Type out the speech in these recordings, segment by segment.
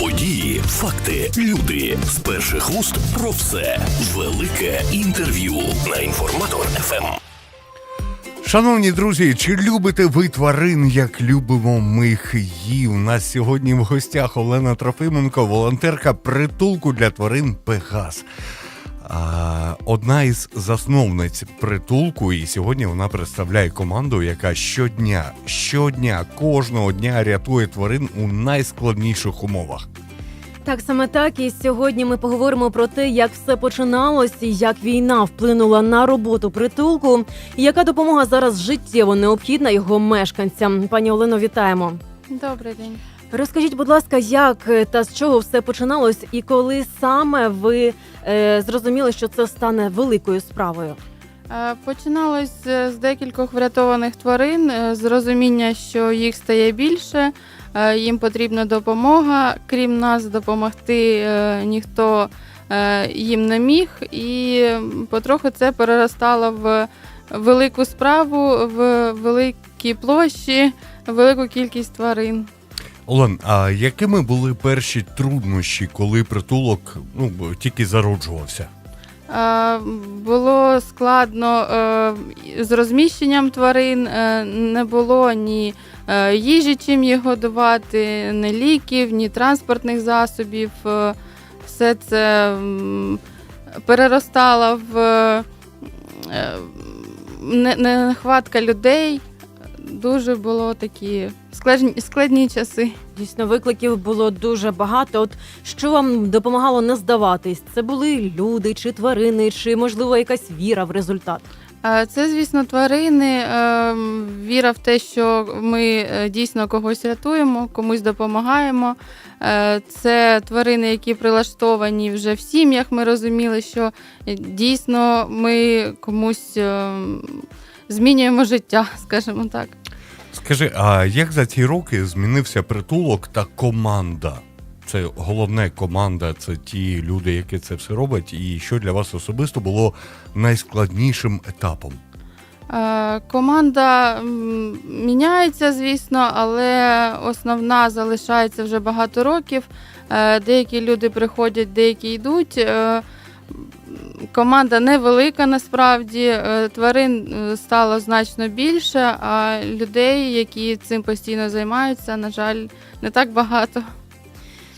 Події, факти, люди з перших вуст про все. Велике інтерв'ю на інформатор. ФМ. Шановні друзі, чи любите ви тварин, як любимо ми її? У нас сьогодні в гостях Олена Трофименко, волонтерка притулку для тварин Пегас. А, одна із засновниць притулку, і сьогодні вона представляє команду, яка щодня, щодня, кожного дня рятує тварин у найскладніших умовах. Так саме так, і сьогодні ми поговоримо про те, як все починалось, і як війна вплинула на роботу притулку, і яка допомога зараз життєво необхідна його мешканцям. Пані Олено, вітаємо. Добрий день. Розкажіть, будь ласка, як е, та з чого все починалось, і коли саме ви е, зрозуміли, що це стане великою справою? Е, Починалось з з декількох врятованих тварин, е, з розуміння, що їх стає більше, е, їм потрібна допомога. Крім нас, допомогти е, ніхто е, їм не міг, і потроху це переростало в велику справу, в великі площі, велику кількість тварин. Олен, а якими були перші труднощі, коли притулок ну, тільки зароджувався? Було складно е, з розміщенням тварин, е, не було ні е, їжі, чим їх годувати, ні ліків, ні транспортних засобів. Все це м, переростало в е, не- нехватка людей. Дуже було такі складні, складні часи. Дійсно, викликів було дуже багато. От що вам допомагало не здаватись? Це були люди чи тварини, чи можливо якась віра в результат? Е, Це, звісно, тварини. е, Віра в те, що ми е, дійсно когось рятуємо, комусь допомагаємо. Е, Це тварини, які прилаштовані вже в сім'ях. Ми розуміли, що е, дійсно ми комусь е, змінюємо життя, скажімо так. Скажи, а як за ці роки змінився притулок та команда? Це головне команда, це ті люди, які це все роблять, і що для вас особисто було найскладнішим етапом? Е, Команда міняється, звісно, але основна залишається вже багато років. Е, Деякі люди приходять, деякі йдуть. Команда невелика насправді, е, тварин е, стало значно більше, а людей, які цим постійно займаються, на жаль, не так багато.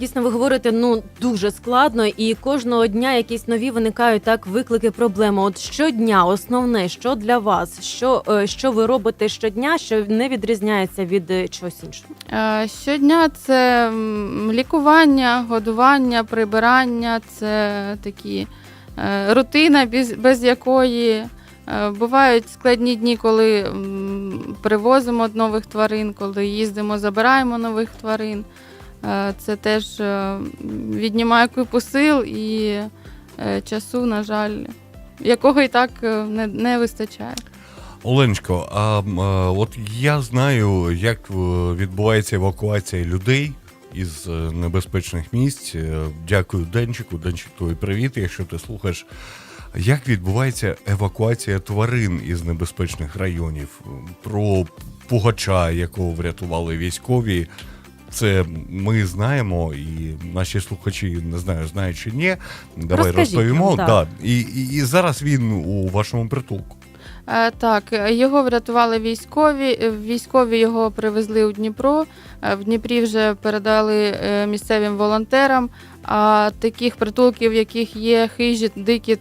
Дійсно, ви говорите, ну дуже складно, і кожного дня якісь нові виникають так виклики, проблеми. От щодня, основне, що для вас, що, е, що ви робите щодня, що не відрізняється від чогось іншого? Щодня це лікування, годування, прибирання, це такі рутина, без, якої е, бувають складні дні, коли привозимо нових тварин, коли їздимо, забираємо нових тварин. Е, Це теж е, віднімає купу сил і е, часу, на жаль, якого і так е, не, не вистачає. Оленочко, а е, от я знаю, як е, відбувається евакуація людей із е, небезпечних місць. Е, Дякую Денчику. Денчик, тобі привіт, якщо ти слухаєш. Як відбувається евакуація тварин із небезпечних районів? Про пугача, якого врятували військові. Це ми знаємо, і наші слухачі не знаю, знають чи ні. Давай Розкажіть розповімо. нам, да. так. І, і, і зараз він у вашому притулку. Е, Так, його врятували військові. Е, Військові його привезли у Дніпро. Е, В Дніпрі вже передали місцевим волонтерам. А таких притулків, в яких є хижі, дикі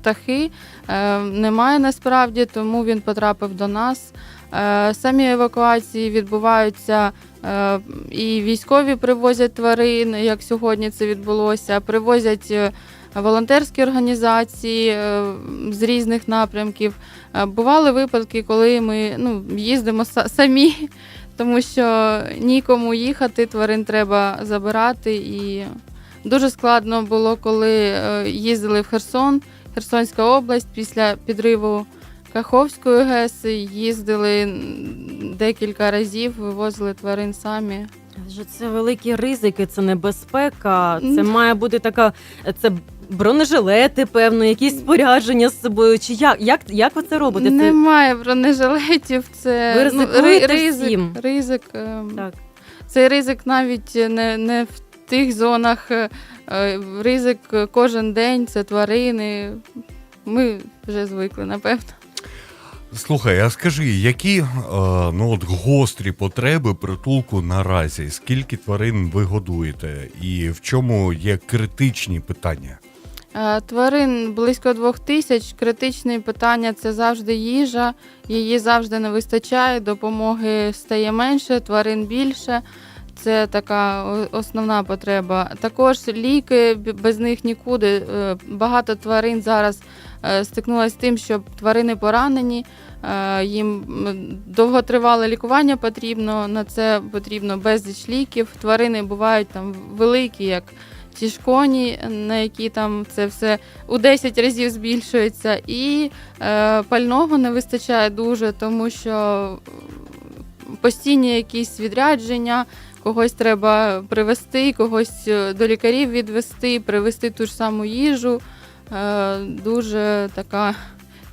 птахи, немає насправді, тому він потрапив до нас. Самі евакуації відбуваються. І військові привозять тварин, як сьогодні це відбулося, привозять волонтерські організації е, з різних напрямків. Е, Бували випадки, коли ми ну, їздимо са- самі, тому що нікому їхати, тварин треба забирати. І дуже складно було, коли е, їздили в Херсон, Херсонська область після підриву Каховської ГЕС, їздили декілька разів, вивозили тварин самі. Це великі ризики, це небезпека. Це має бути така. Це бронежилети, певно, якісь спорядження з собою. Чи як, як, як ви це робите? Немає бронежилетів, це Ви ну, ризикуєте ри- ризик, всім? ризик. ем, так. цей ризик навіть не, не в тих зонах. е, е, Ризик кожен день це тварини. Ми вже звикли, напевно. Слухай, а скажи, які е, ну, от гострі потреби притулку наразі? Скільки тварин ви годуєте? І в чому є критичні питання? Е, Тварин близько двох тисяч. Критичне питання це завжди їжа. Її завжди не вистачає, допомоги стає менше, тварин більше. Це така основна потреба. Також ліки без них нікуди. Е, Багато тварин зараз е, стикнулося з тим, що тварини поранені. Їм довготривале лікування потрібно. На це потрібно безліч ліків. Тварини бувають там великі, як ті ж коні, на які там це все у 10 разів збільшується, і е, пального не вистачає дуже, тому що постійні якісь відрядження, когось треба привезти, когось е, до лікарів відвести, привезти ту ж саму їжу. Е, дуже така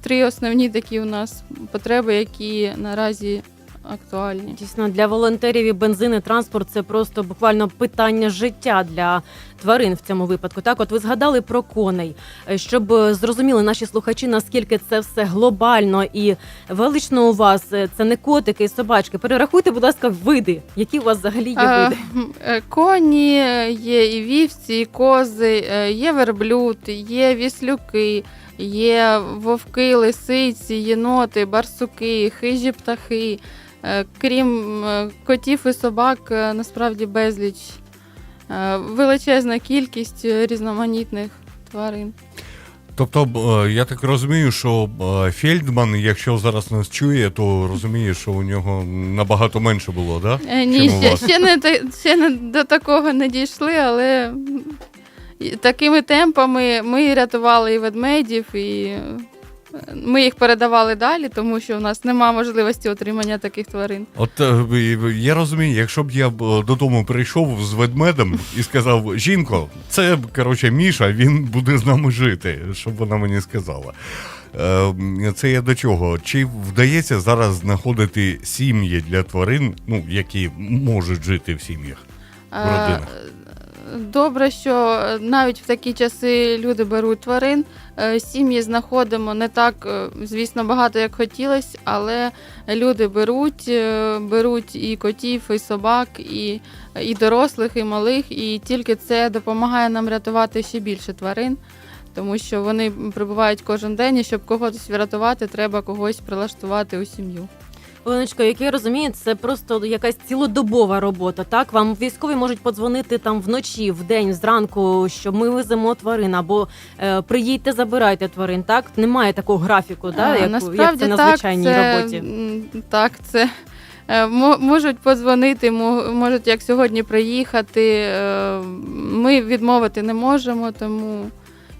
три основні такі у нас потреби, які наразі актуальні. Дійсно, для волонтерів і бензин і транспорт це просто буквально питання життя для тварин в цьому випадку. Так, от ви згадали про коней, Е, щоб е, зрозуміли наші слухачі, наскільки це все глобально і велично у вас. Е, Це не котики і собачки. Перерахуйте, будь ласка, види, які у вас взагалі є види. Коні є і вівці, і кози, є верблюд, є віслюки, є вовки, лисиці, єноти, барсуки, хижі птахи. Е, Крім е, котів і собак, е, насправді безліч. Величезна кількість різноманітних тварин. Тобто, я так розумію, що Фельдман, якщо зараз нас чує, то розуміє, що у нього набагато менше було, да? Е, Ні, ще, ще, не, ще не до такого не дійшли, але такими темпами ми рятували і ведмедів, і ми їх передавали далі, тому що у нас немає можливості отримання таких тварин. От е, я розумію, якщо б я б е, додому прийшов з ведмедем і сказав: жінко, це коротше Міша, він буде з нами жити, щоб вона мені сказала. Е, Це я до чого? Чи вдається зараз знаходити сім'ї для тварин, ну які можуть жити в сім'ях? В родинах. Е, Добре, що навіть в такі часи люди беруть тварин. Е, Сім'ї знаходимо не так, е, звісно, багато як хотілося, але люди беруть, е, беруть і котів, і собак, і, і дорослих, і малих, і тільки це допомагає нам рятувати ще більше тварин. Тому що вони прибувають кожен день, і щоб когось врятувати, треба когось прилаштувати у сім'ю. Оленочко, як я розумію, це просто якась цілодобова робота. Так, вам військові можуть подзвонити там вночі, вдень, зранку, що ми веземо тварин, або е, приїдьте, забирайте тварин. Так, немає такого графіку, да, А, як, як це на звичайній це, роботі. Так, це е, мо- можуть подзвонити, можуть як сьогодні приїхати. е, Ми відмовити не можемо, тому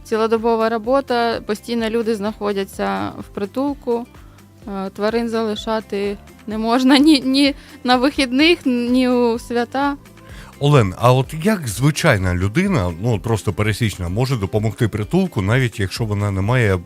цілодобова робота. Постійно люди знаходяться в притулку. Е, Тварин залишати не можна ні, ні на вихідних, ні у свята. Олен, а от як звичайна людина, ну просто пересічна, може допомогти притулку, навіть якщо вона не має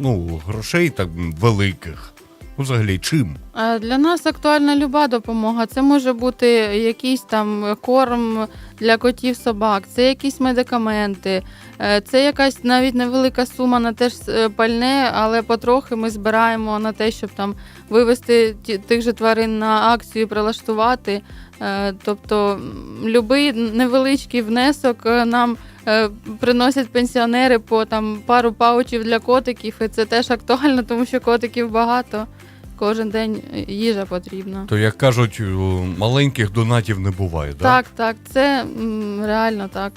ну, грошей так великих? Ну, взагалі, чим? Для нас актуальна люба допомога. Це може бути якийсь там корм для котів, собак, це якісь медикаменти, е, це якась навіть невелика сума на те ж е, пальне, але потрохи ми збираємо на те, щоб там вивести тих же тварин на акцію, прилаштувати. Е, Тобто любий невеличкий внесок нам приносять пенсіонери по там пару паучів для котиків, і це теж актуально, тому що котиків багато. Кожен день е, їжа потрібна. То як кажуть, маленьких донатів не буває, да? Так, так, це м, реально так.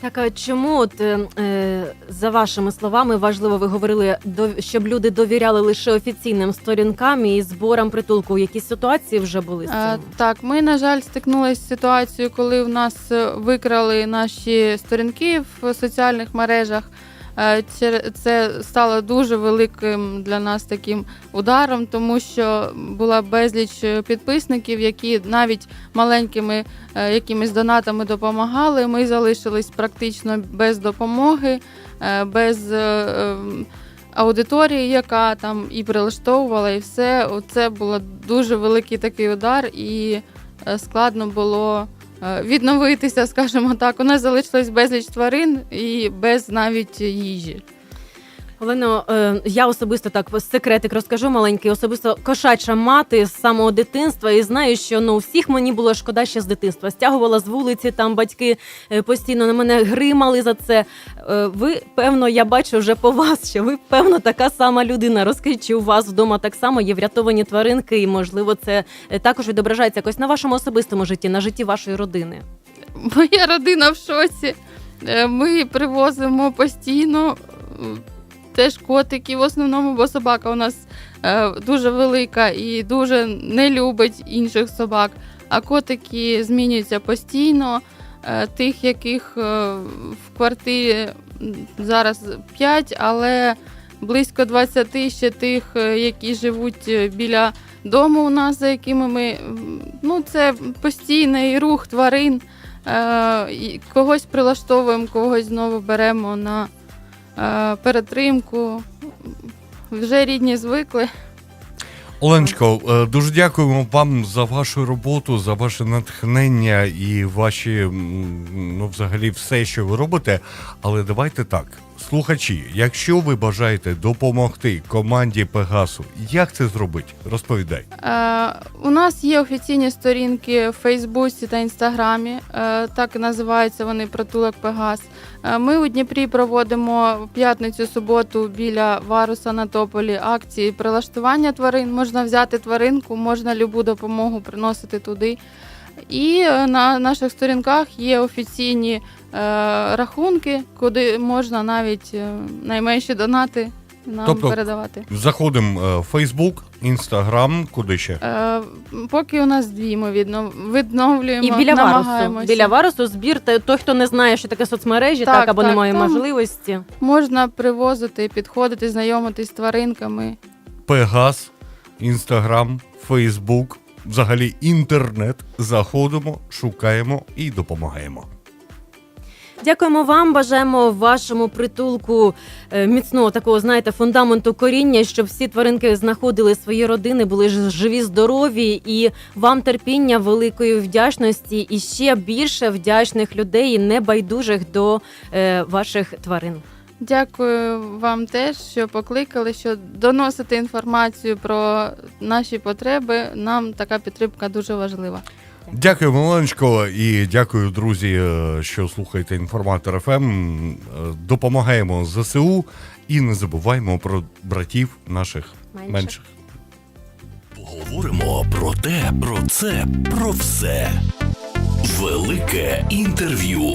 Так, а чому от е, е, за вашими словами важливо, ви говорили, до щоб люди довіряли лише офіційним сторінкам і зборам притулку? Які ситуації вже були з цим? Е, Так, ми, на жаль, стикнулися з ситуацією, коли в нас е, викрали наші сторінки в соціальних мережах. Е, Це стало дуже великим для нас таким ударом, тому що була безліч е, підписників, які навіть маленькими е, якимись донатами допомагали. Ми залишились практично без допомоги, без ем, аудиторії, яка там і прилаштовувала, і все. Це було дуже великий такий удар, і складно було відновитися, скажімо так. У нас залишилось безліч тварин і без навіть їжі. Олено, е, я особисто так секретик розкажу маленький, особисто кошача мати з самого дитинства, і знаю, що ну всіх мені було шкода ще з дитинства. Стягувала з вулиці, там батьки е, постійно на мене гримали за це. Е, ви, певно, я бачу вже по вас, що ви, певно, така сама людина. Розкажіть, чи у вас вдома так само є врятовані тваринки, і можливо, це також відображається якось на вашому особистому житті, на житті вашої родини. Моя родина в шоці. Ми привозимо постійно теж котиків, в основному, бо собака у нас е, дуже велика і дуже не любить інших собак. А котики змінюються постійно. Е, Тих, яких е, в квартирі зараз 5, але близько 20 ще тих, е, які живуть е, біля дому у нас, за якими ми. Ну, це постійний рух тварин. Е, когось прилаштовуємо, когось знову беремо на перетримку. Вже рідні звикли. Оленочко, е, дуже дякуємо вам за вашу роботу, за ваше натхнення і ваші, ну, взагалі, все, що ви робите. Але давайте так, слухачі, якщо ви бажаєте допомогти команді Пегасу, як це зробити? Розповідай. Е, у нас є офіційні сторінки в Фейсбуці та Інстаграмі. Е, так і називаються вони Притулок Пегас. Е, ми у Дніпрі проводимо в п'ятницю суботу біля Варуса на Тополі акції прилаштування тварин. Можна взяти тваринку, можна любу допомогу приносити туди. І е, на наших сторінках є офіційні рахунки, куди можна навіть е, найменші донати нам Тобто- передавати. Заходимо е, в Фейсбук, Інстаграм, куди ще? Е, поки у нас дві ми віднов... відновлюємо, І біля варусу. Біля варусу збір. та- Той, хто не знає, що таке соцмережі, так, Так, або так, не має можливості. Можна привозити, підходити, знайомитись з тваринками. Пегас, Інстаграм, Фейсбук, взагалі інтернет. Заходимо, шукаємо і допомагаємо. Дякуємо вам. Бажаємо вашому притулку е, міцного такого, знаєте, фундаменту коріння, щоб всі тваринки знаходили свої родини, були живі, здорові, і вам терпіння, великої вдячності, і ще більше вдячних людей, небайдужих до е, ваших тварин. Дякую вам теж, що покликали, що доносите інформацію про наші потреби. Нам така підтримка дуже важлива. Дякую, Миленочко, і дякую, друзі, е, що слухаєте інформатор ФМ. Е, Допомагаємо ЗСУ і не забуваємо про братів наших Менших. менших. Поговоримо про те, про це, про все. Велике інтерв'ю.